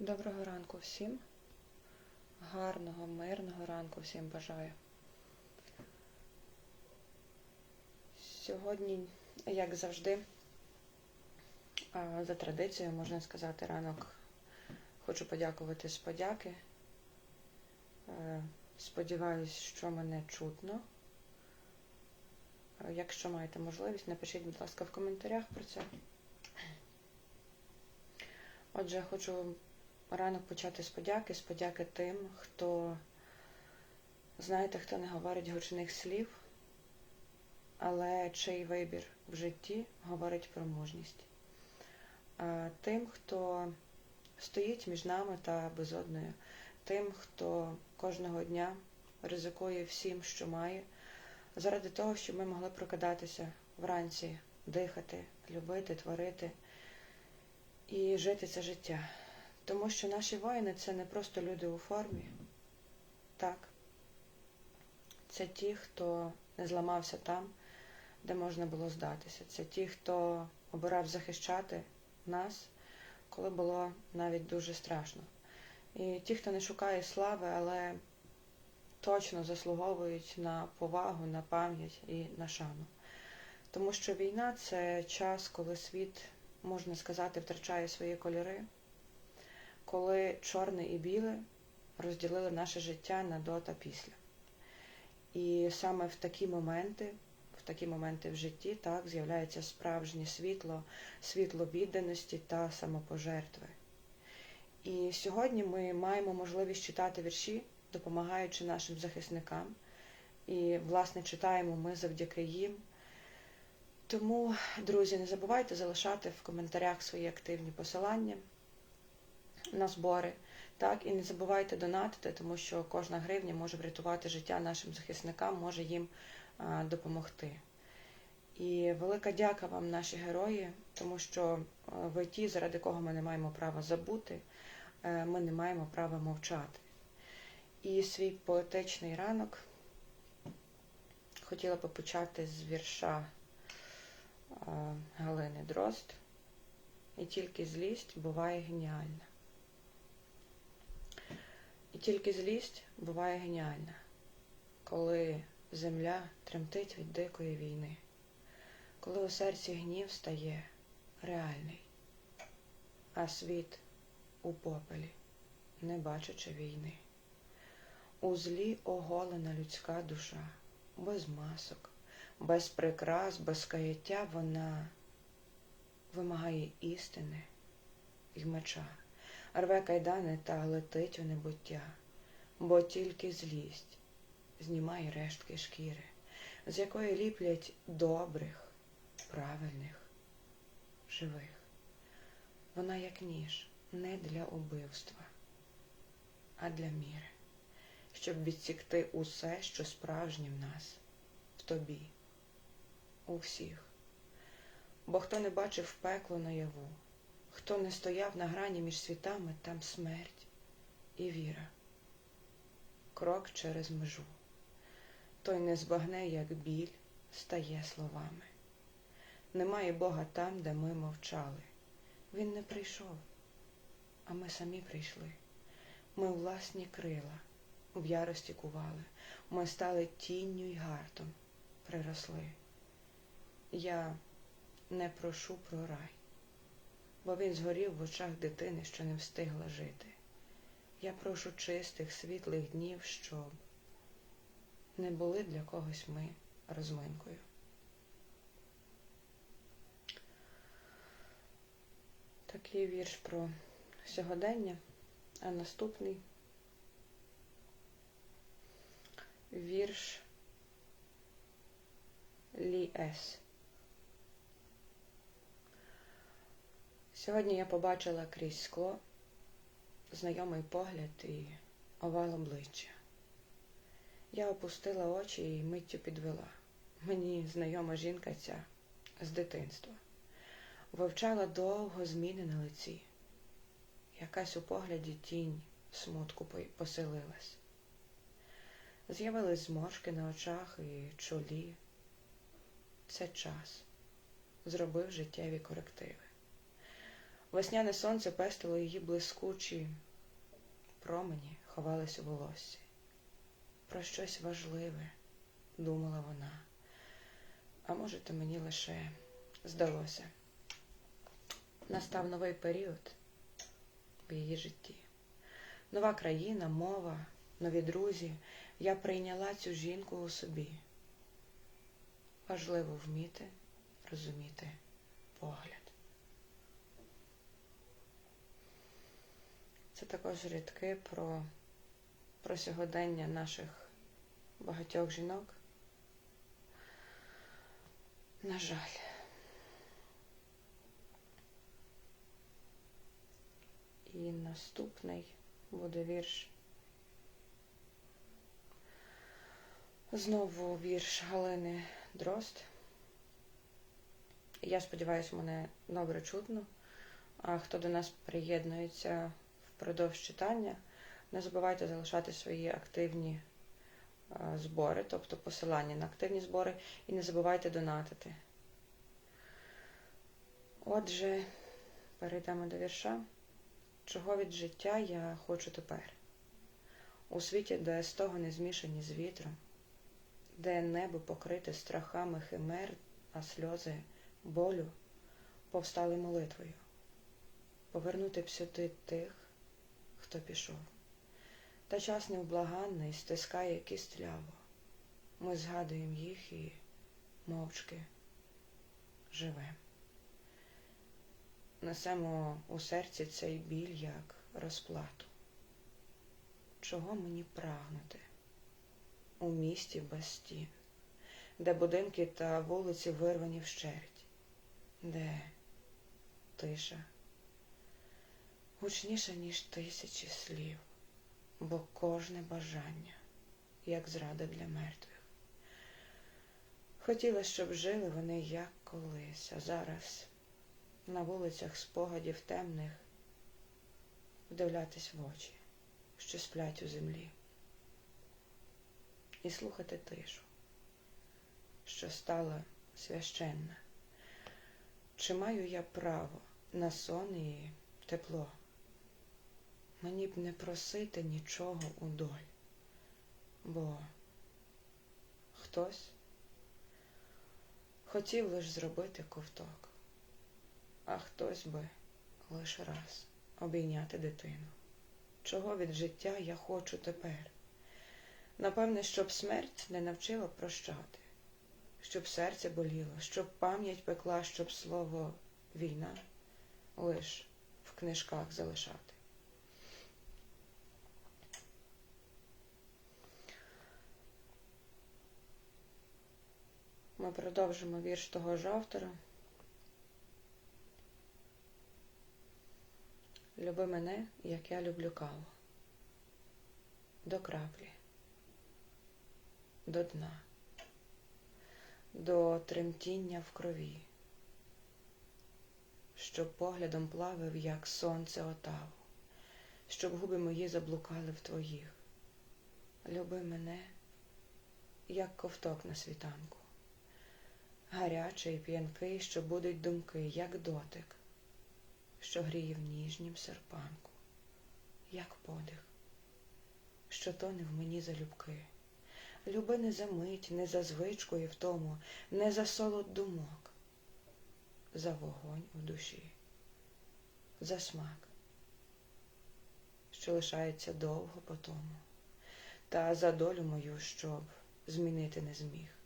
Доброго ранку всім. Гарного, мирного ранку всім бажаю. Сьогодні, як завжди, за традицією, можна сказати, ранок хочу подякувати з подяки. Е, Сподіваюсь, що мене чутно. Е, Якщо маєте можливість, напишіть, будь ласка, в коментарях про це. Отже, хочу ранок почати з подяки, з подяки тим, хто, знаєте, хто не говорить гучних слів, але чий вибір в житті говорить про мужність. А Тим, хто стоїть між нами та безодною, тим, хто кожного дня ризикує всім, що має, заради того, щоб ми могли прокидатися вранці, дихати, любити, творити і жити це життя. Тому що наші воїни це не просто люди у формі. Так. Це ті, хто не зламався там, де можна було здатися. Це ті, хто обирав захищати нас, коли було навіть дуже страшно. І ті, хто не шукає слави, але точно заслуговують на повагу, на пам'ять і на шану. Тому що війна це час, коли світ, можна сказати, втрачає свої кольори коли чорне і біле розділили наше життя на до та після. І саме в такі моменти, в такі моменти в житті, так, з'являється справжнє світло, світло відданості та самопожертви. І сьогодні ми маємо можливість читати вірші, допомагаючи нашим захисникам. І, власне, читаємо ми завдяки їм. Тому, друзі, не забувайте залишати в коментарях свої активні посилання на збори. Так, і не забувайте донатити, тому що кожна гривня може врятувати життя нашим захисникам, може їм допомогти. І велика дяка вам, наші герої, тому що ви ті, заради кого ми не маємо права забути, е, ми не маємо права мовчати. І свій поетичний ранок хотіла би почати з вірша Галини Дрозд. І тільки злість буває геніальна. І тільки злість буває геніальна, коли земля тремтить від дикої війни, коли у серці гнів стає реальний, а світ у попелі, не бачачи війни. У злі оголена людська душа, без масок, без прикрас, без каяття вона вимагає істини і меча рве кайдани та летить у небуття, бо тільки злість знімає рештки шкіри, з якої ліплять добрих, правильних, живих. Вона як ніж не для убивства, а для міри, щоб відсікти усе, що справжнє в нас, в тобі, у всіх. Бо хто не бачив пекло наяву, Хто не стояв на грані між світами, там смерть і віра, крок через межу. Той не збагне, як біль стає словами. Немає Бога там, де ми мовчали. Він не прийшов, а ми самі прийшли. Ми власні крила в ярості кували, ми стали тінню й гартом, приросли. Я не прошу про рай бо він згорів в очах дитини, що не встигла жити. Я прошу чистих, світлих днів, щоб не були для когось ми розминкою. Такий вірш про сьогодення, а наступний вірш Лі Ес. Сьогодні я побачила крізь скло знайомий погляд і овал обличчя. Я опустила очі і миттю підвела. Мені знайома жінка ця з дитинства. Вивчала довго зміни на лиці. Якась у погляді тінь смутку поселилась. З'явились зморшки на очах і чолі. Це час зробив життєві корективи. Весняне сонце пестило її блискучі промені, ховались у волоссі. Про щось важливе, думала вона. А може, то мені лише здалося. Настав новий період в її житті. Нова країна, мова, нові друзі. Я прийняла цю жінку у собі. Важливо вміти розуміти погляд. Це також рядки про, про сьогодення наших багатьох жінок. На жаль. І наступний буде вірш. Знову вірш Галини Дрозд. Я сподіваюся, мене добре чутно. А хто до нас приєднується впродовж читання, не забувайте залишати свої активні збори, тобто посилання на активні збори, і не забувайте донатити. Отже, перейдемо до вірша. Чого від життя я хочу тепер? У світі, де стогони змішані з вітром, де небо покрите страхами химер, а сльози болю повстали молитвою, повернути б сюди тих, хто пішов. Та час невблаганний стискає кістляво. Ми згадуємо їх і мовчки живем. Несемо у серці цей біль як розплату. Чого мені прагнути у місті без стін, де будинки та вулиці вирвані вщерть, де тиша гучніша, ніж тисячі слів, бо кожне бажання, як зрада для мертвих. Хотіла, щоб жили вони як колись, а зараз на вулицях спогадів темних вдивлятись в очі, що сплять у землі, і слухати тишу, що стала священна. Чи маю я право на сон і тепло? Мені б не просити нічого у доль, бо хтось хотів лиш зробити ковток, а хтось би лише раз обійняти дитину. Чого від життя я хочу тепер? Напевне, щоб смерть не навчила прощати, щоб серце боліло, щоб пам'ять пекла, щоб слово війна лиш в книжках залишати. Ми продовжимо вірш того ж автора. Люби мене, як я люблю каву. До краплі, до дна, до тремтіння в крові, щоб поглядом плавив, як сонце отаву, щоб губи мої заблукали в твоїх. Люби мене, як ковток на світанку гарячий, п'янкий, що будуть думки, як дотик, що гріє в ніжнім серпанку, як подих, що тоне в мені залюбки. Люби не за мить, не за звичку і тому, не за солод думок, за вогонь в душі, за смак, що лишається довго по тому, та за долю мою, щоб змінити не зміг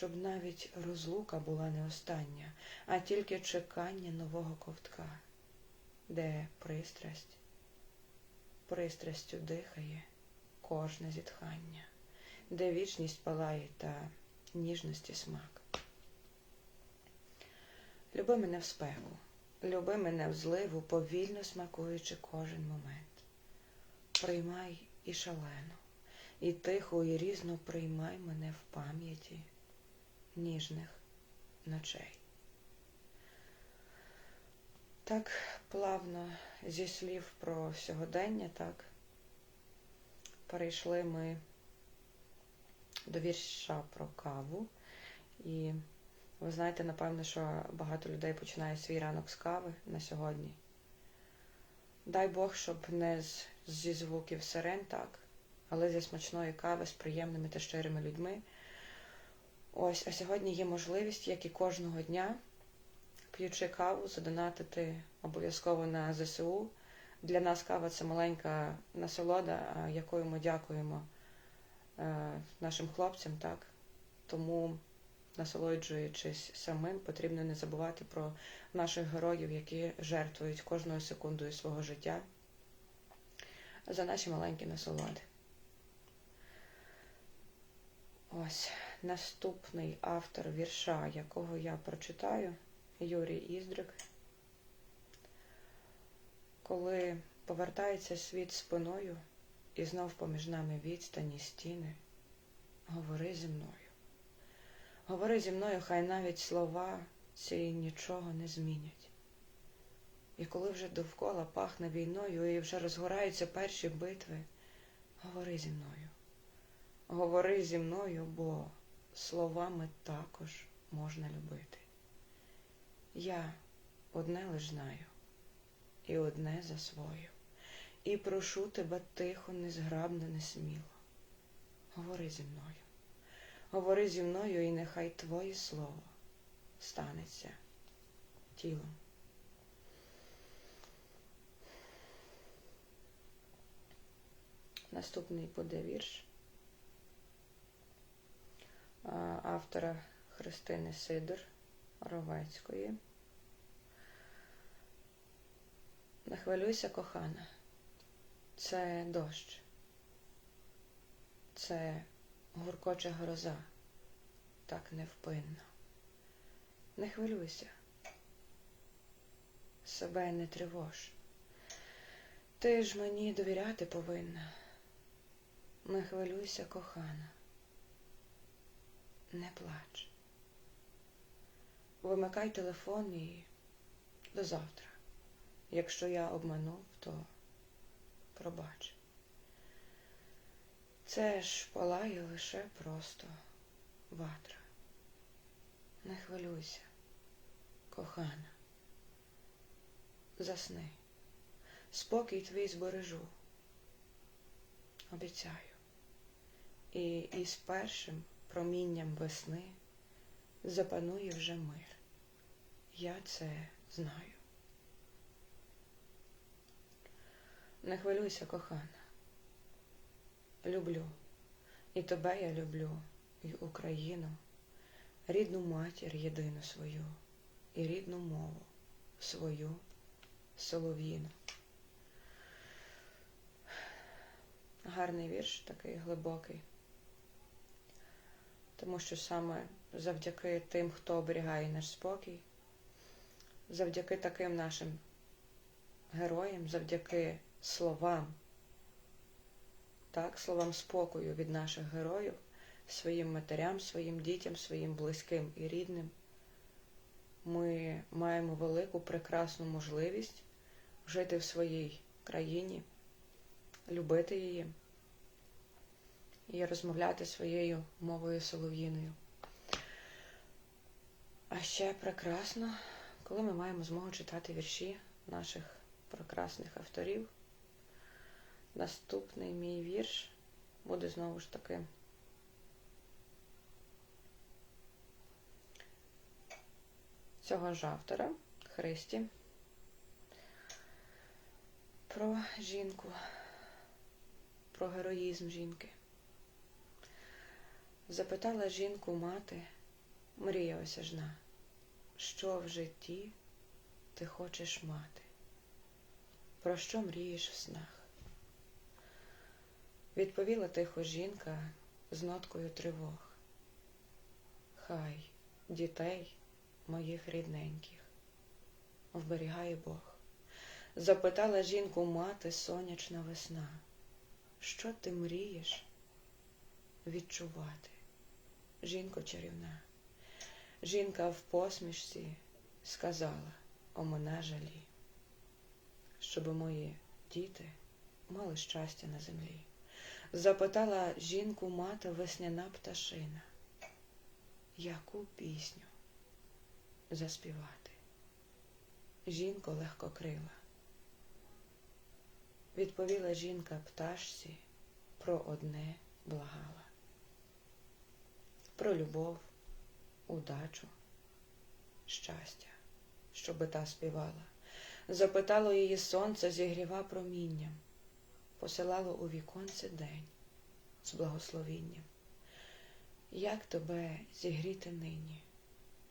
щоб навіть розлука була не остання, а тільки чекання нового ковтка, де пристрасть, пристрастю дихає кожне зітхання, де вічність палає та ніжності смак. Люби мене в спеку, люби мене в зливу, повільно смакуючи кожен момент. Приймай і шалено, і тихо, і різно приймай мене в пам'яті ніжних ночей. Так плавно зі слів про сьогодення, так, перейшли ми до вірша про каву. І Ви знаєте, напевно, що багато людей починає свій ранок з кави на сьогодні. Дай Бог, щоб не з, зі звуків сирен, так, але зі смачної кави з приємними та щирими людьми. Ось, а сьогодні є можливість, як і кожного дня, п'ючи каву, задонатити обов'язково на ЗСУ. Для нас кава це маленька насолода, якою ми дякуємо е, нашим хлопцям, так. Тому, насолоджуючись самим, потрібно не забувати про наших героїв, які жертвують кожною секундою свого життя за наші маленькі насолоди. Ось наступний автор вірша, якого я прочитаю, Юрій Іздрик. Коли повертається світ спиною і знов поміж нами відстані стіни, говори зі мною. Говори зі мною, хай навіть слова ці нічого не змінять. І коли вже довкола пахне війною і вже розгораються перші битви, говори зі мною. Говори зі мною, бо словами також можна любити. Я одне лиш знаю і одне за свою. І прошу тебе тихо, незграбно, несміло. Говори зі мною. Говори зі мною, і нехай Твоє Слово станеться тілом. Наступний буде вірш автора Христини Сидор Ровецької. Не хвилюйся, кохана, це дощ, це гуркоча гроза, так невпинно. Не хвилюйся, себе не тривож. Ти ж мені довіряти повинна. Не хвилюйся, кохана, не плач. Вимикай телефон і до завтра. Якщо я обманув, то пробач. Це ж палає лише просто ватра. Не хвилюйся, кохана. Засни, спокій твій збережу. Обіцяю. І із першим промінням весни запанує вже мир. Я це знаю. Не хвилюйся, кохана. Люблю. І тебе я люблю, і Україну, рідну матір єдину свою, і рідну мову свою солов'їну. Гарний вірш, такий глибокий, тому що саме завдяки тим, хто оберігає наш спокій, завдяки таким нашим героям, завдяки словам, так, словам спокою від наших героїв, своїм матерям, своїм дітям, своїм близьким і рідним, ми маємо велику прекрасну можливість жити в своїй країні, любити її і розмовляти своєю мовою солов'їною. А ще прекрасно, коли ми маємо змогу читати вірші наших прекрасних авторів. Наступний мій вірш буде знову ж таки цього ж автора Христі про жінку, про героїзм жінки. Запитала жінку мати, мрія осяжна, що в житті ти хочеш мати? Про що мрієш в снах? Відповіла тихо жінка з ноткою тривог. Хай дітей моїх рідненьких вберігає Бог. Запитала жінку мати сонячна весна, що ти мрієш відчувати? Жінко чарівна. Жінка в посмішці сказала о мене жалі, щоб мої діти мали щастя на землі. Запитала жінку мати весняна пташина, яку пісню заспівати. Жінко легкокрила. Відповіла жінка пташці про одне благала. Про любов, удачу, щастя, щоби та співала. Запитало її сонце, зігріва промінням, посилало у віконце день з благословінням. Як тебе зігріти нині?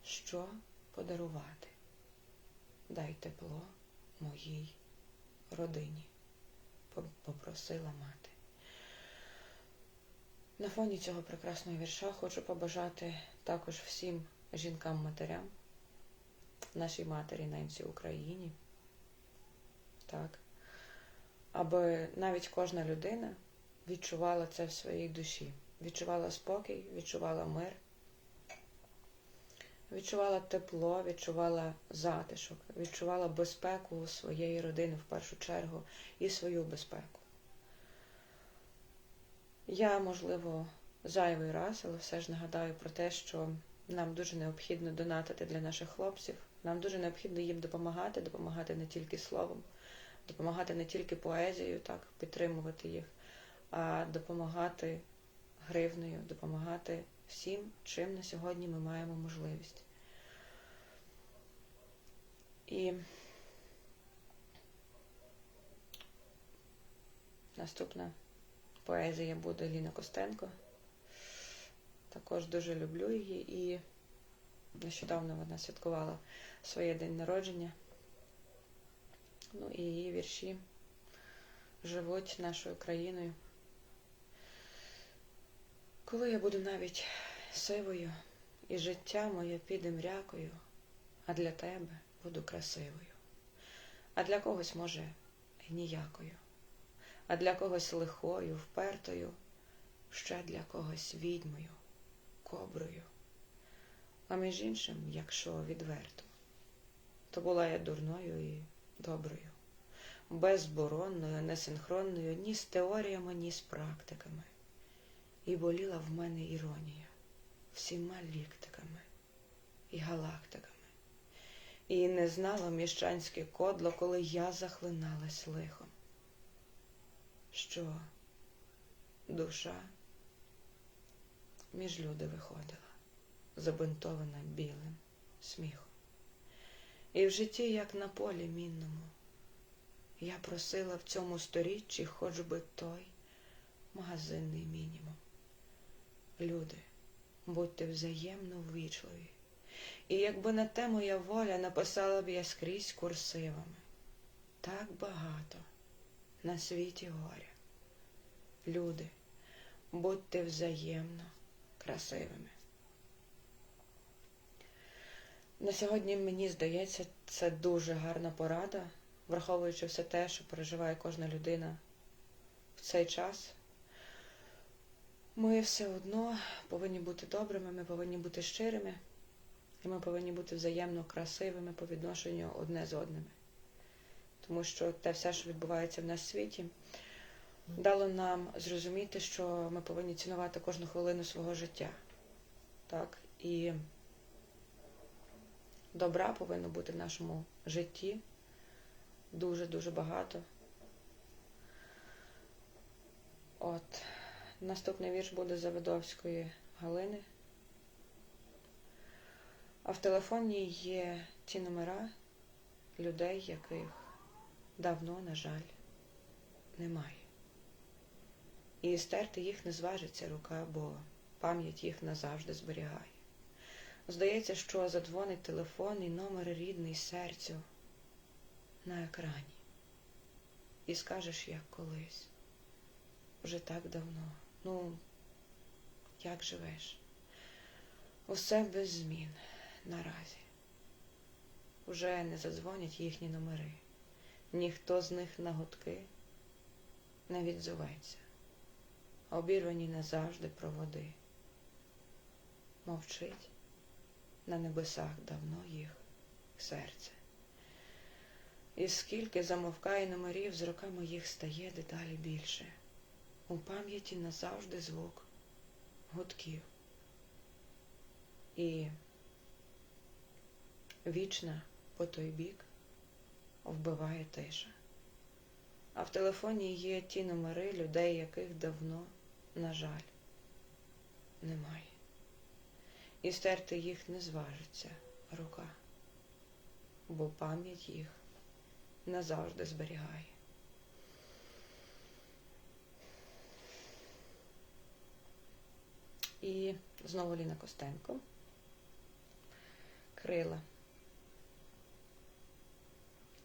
Що подарувати? Дай тепло моїй родині, попросила мати. На фоні цього прекрасного вірша хочу побажати також всім жінкам-матерям, нашій матері ненці Україні, так, аби навіть кожна людина відчувала це в своїй душі, відчувала спокій, відчувала мир, відчувала тепло, відчувала затишок, відчувала безпеку своєї родини в першу чергу і свою безпеку. Я, можливо, зайвий раз, але все ж нагадаю про те, що нам дуже необхідно донатити для наших хлопців. Нам дуже необхідно їм допомагати, допомагати не тільки словом, допомагати не тільки поезією, так, підтримувати їх, а допомагати гривнею, допомагати всім, чим на сьогодні ми маємо можливість. І наступна поезія буде Ліна Костенко. Також дуже люблю її і нещодавно вона святкувала своє день народження. Ну і її вірші живуть нашою країною. Коли я буду навіть сивою, і життя моє піде мрякою, а для тебе буду красивою, а для когось, може, ніякою, а для когось лихою, впертою, ще для когось відьмою, коброю. А між іншим, якщо відверто, то була я дурною і доброю, безборонною, несинхронною ні з теоріями, ні з практиками. І боліла в мене іронія всіма ліктиками і галактиками. І не знала міщанське кодло, коли я захлиналась лихом, що душа між люди виходила, забинтована білим сміхом. І в житті, як на полі мінному, я просила в цьому сторіччі хоч би той магазинний мінімум. Люди, будьте взаємно ввічливі. І якби на те моя воля написала б я скрізь курсивами. Так багато на світі горя. Люди, будьте взаємно красивими. На сьогодні, мені здається, це дуже гарна порада, враховуючи все те, що переживає кожна людина в цей час. Ми все одно повинні бути добрими, ми повинні бути щирими, і ми повинні бути взаємно красивими по відношенню одне з одними. Тому що те все, що відбувається в нас в світі, дало нам зрозуміти, що ми повинні цінувати кожну хвилину свого життя. Так? І добра повинно бути в нашому житті дуже-дуже багато. От. Наступний вірш буде Завидовської Галини. А в телефоні є ті номера людей, яких давно, на жаль, немає. І стерти їх не зважиться рука, бо пам'ять їх назавжди зберігає. Здається, що задзвонить телефон і номер рідний серцю на екрані. І скажеш, як колись, вже так давно. Ну, як живеш? Усе без змін наразі. Уже не задзвонять їхні номери. Ніхто з них на гудки не відзоветься. Обірвані назавжди проводи. Мовчить на небесах давно їх серце. І скільки замовкає номерів, з роками їх стає дедалі більше у пам'яті назавжди звук гудків. І вічна по той бік вбиває тиша. А в телефоні є ті номери людей, яких давно, на жаль, немає. І стерти їх не зважиться рука, бо пам'ять їх назавжди зберігає. І знову Ліна Костенко. Крила.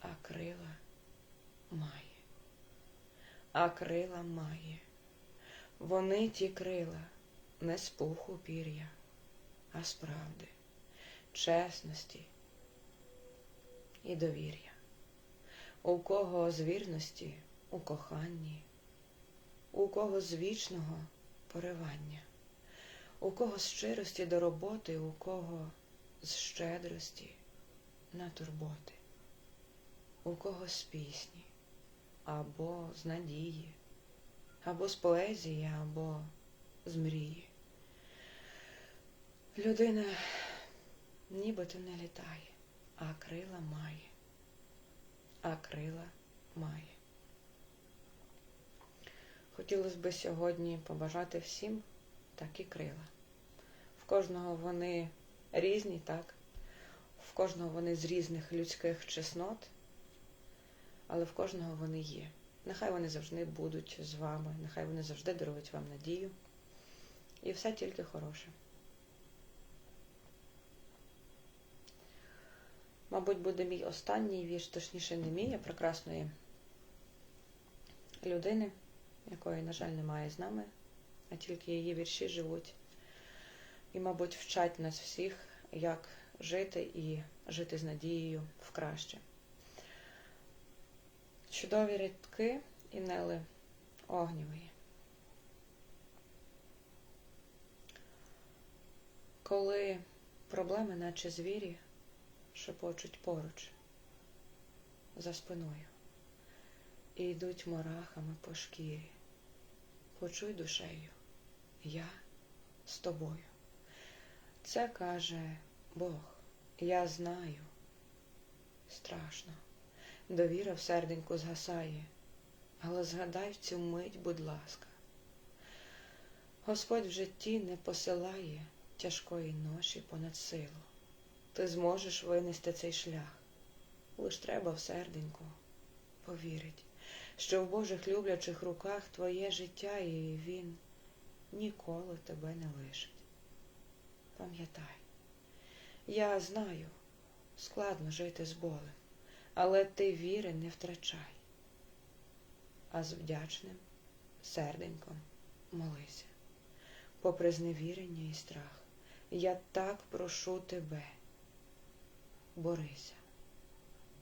а крила має. А крила має. Вони ті крила не з пуху пір'я, а з правди, чесності і довір'я. У кого з вірності у коханні, у кого з вічного поривання, у кого з щирості до роботи, у кого з щедрості на турботи, у кого з пісні, або з надії, або з поезії, або з мрії. Людина нібито не літає, а крила має, а крила має. Хотілося б сьогодні побажати всім такі крила. В кожного вони різні, так? В кожного вони з різних людських чеснот, але в кожного вони є. Нехай вони завжди будуть з вами, нехай вони завжди дарують вам надію. І все тільки хороше. Мабуть, буде мій останній вірш, точніше, не мій, а прекрасної людини, якої, на жаль, немає з нами, а тільки її вірші живуть. І, мабуть, вчать нас всіх, як жити і жити з надією в краще. Чудові рідки Інели Огнєвої. Коли проблеми, наче звірі, шепочуть поруч за спиною і йдуть морахами по шкірі. Почуй душею, я з тобою. Це каже Бог, я знаю. Страшно, довіра в серденьку згасає, але згадай в цю мить, будь ласка. Господь в житті не посилає тяжкої ноші понад силу. Ти зможеш винести цей шлях. Лиш треба в серденьку повірить, що в Божих люблячих руках твоє життя, і Він ніколи тебе не лишить. Пам'ятай, я знаю, складно жити з болем, але ти віри не втрачай, а з вдячним серденьком молися, попри зневірення і страх. Я так прошу тебе, борися,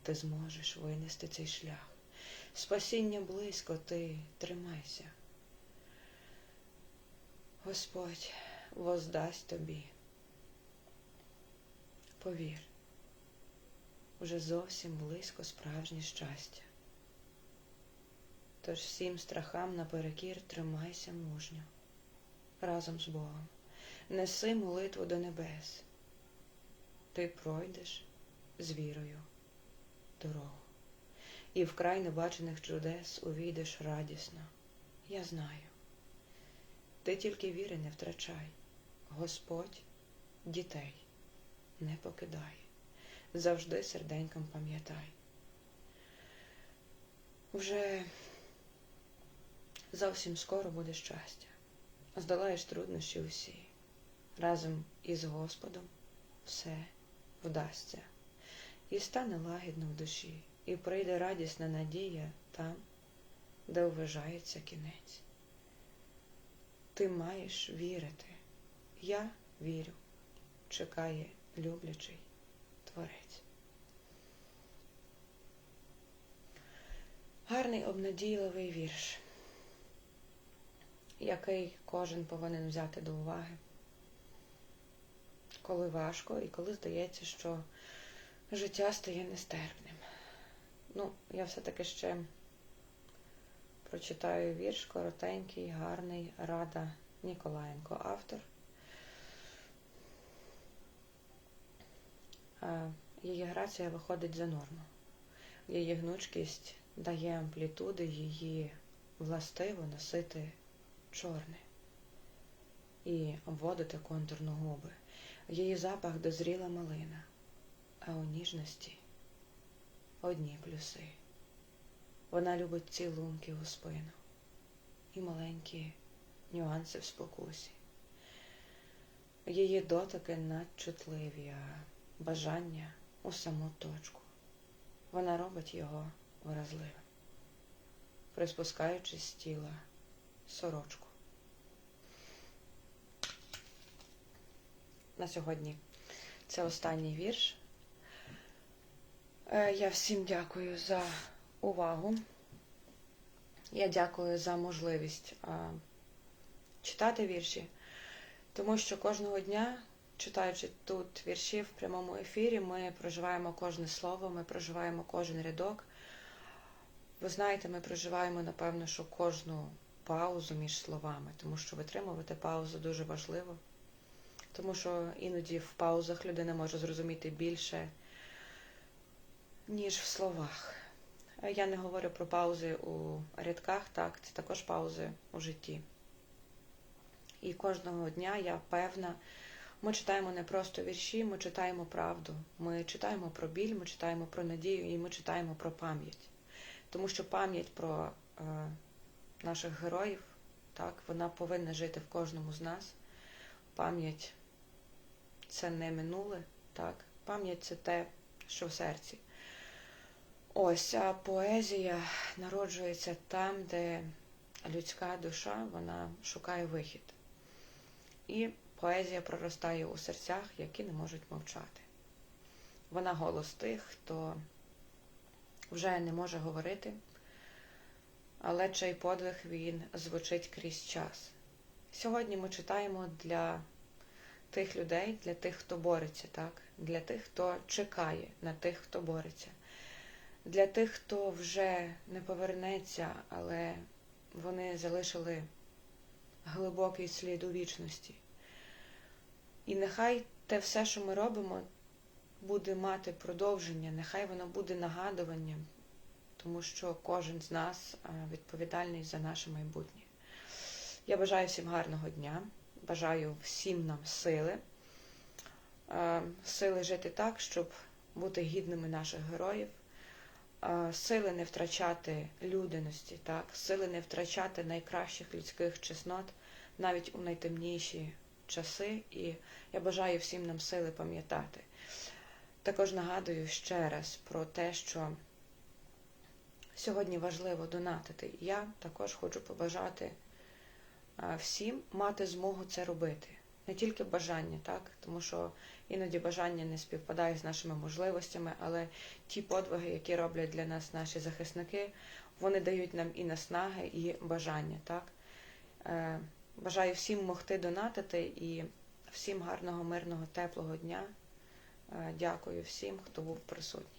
ти зможеш винести цей шлях. Спасіння близько, ти тримайся. Господь воздасть тобі. Повір, уже зовсім близько справжнє щастя. Тож всім страхам наперекір тримайся мужньо, разом з Богом, неси молитву до небес. Ти пройдеш з вірою дорогу, і в край небачених чудес увійдеш радісно. Я знаю. Ти тільки віри не втрачай, Господь дітей не покидай, завжди серденьком пам'ятай. Вже зовсім скоро буде щастя, здолаєш труднощі усі. Разом із Господом все вдасться, і стане лагідно в душі, і прийде радісна надія там, де вважається кінець. Ти маєш вірити. Я вірю, чекає люблячий Творець. Гарний обнадійливий вірш, який кожен повинен взяти до уваги, коли важко і коли здається, що життя стає нестерпним. Ну, я все-таки ще прочитаю вірш коротенький, гарний, Рада Ніколаєнко, автор. Її грація виходить за норму. Її гнучкість дає амплітуди, її властиво носити чорне і обводити контурно губи. Її запах дозріла малина, а у ніжності одні плюси. Вона любить цілунки у спину і маленькі нюанси в спокусі. Її дотики надчутливі, а бажання у саму точку. Вона робить його вразливим, приспускаючи з тіла сорочку. На сьогодні це останній вірш. Е, Я всім дякую за увагу. Я дякую за можливість читати вірші, тому що кожного дня, читаючи тут вірші в прямому ефірі, ми проживаємо кожне слово, ми проживаємо кожен рядок. Ви знаєте, ми проживаємо, напевно, що кожну паузу між словами, тому що витримувати паузу дуже важливо, тому що іноді в паузах людина може зрозуміти більше, ніж в словах. Я не говорю про паузи у рядках, так, це також паузи у житті. І кожного дня я певна, ми читаємо не просто вірші, ми читаємо правду, ми читаємо про біль, ми читаємо про надію і ми читаємо про пам'ять. Тому що пам'ять про е, наших героїв, так, вона повинна жити в кожному з нас. Пам'ять це не минуле, так, пам'ять це те, що в серці. Ось а поезія народжується там, де людська душа вона шукає вихід. І поезія проростає у серцях, які не можуть мовчати. Вона голос тих, хто вже не може говорити, але чий подвиг він звучить крізь час. Сьогодні ми читаємо для тих людей, для тих, хто бореться, так? для тих, хто чекає на тих, хто бореться для тих, хто вже не повернеться, але вони залишили глибокий слід у вічності. І нехай те все, що ми робимо, буде мати продовження, нехай воно буде нагадуванням, тому що кожен з нас відповідальний за наше майбутнє. Я бажаю всім гарного дня, бажаю всім нам сили, сили жити так, щоб бути гідними наших героїв. Сили не втрачати людяності, так, сили не втрачати найкращих людських чеснот навіть у найтемніші часи, і я бажаю всім нам сили пам'ятати. Також нагадую ще раз про те, що сьогодні важливо донатити. Я також хочу побажати всім мати змогу це робити. Не тільки бажання, так, тому що Іноді бажання не співпадає з нашими можливостями, але ті подвиги, які роблять для нас наші захисники, вони дають нам і наснаги, і бажання. Так? Бажаю всім могти донатити і всім гарного, мирного, теплого дня. Е, дякую всім, хто був присутній.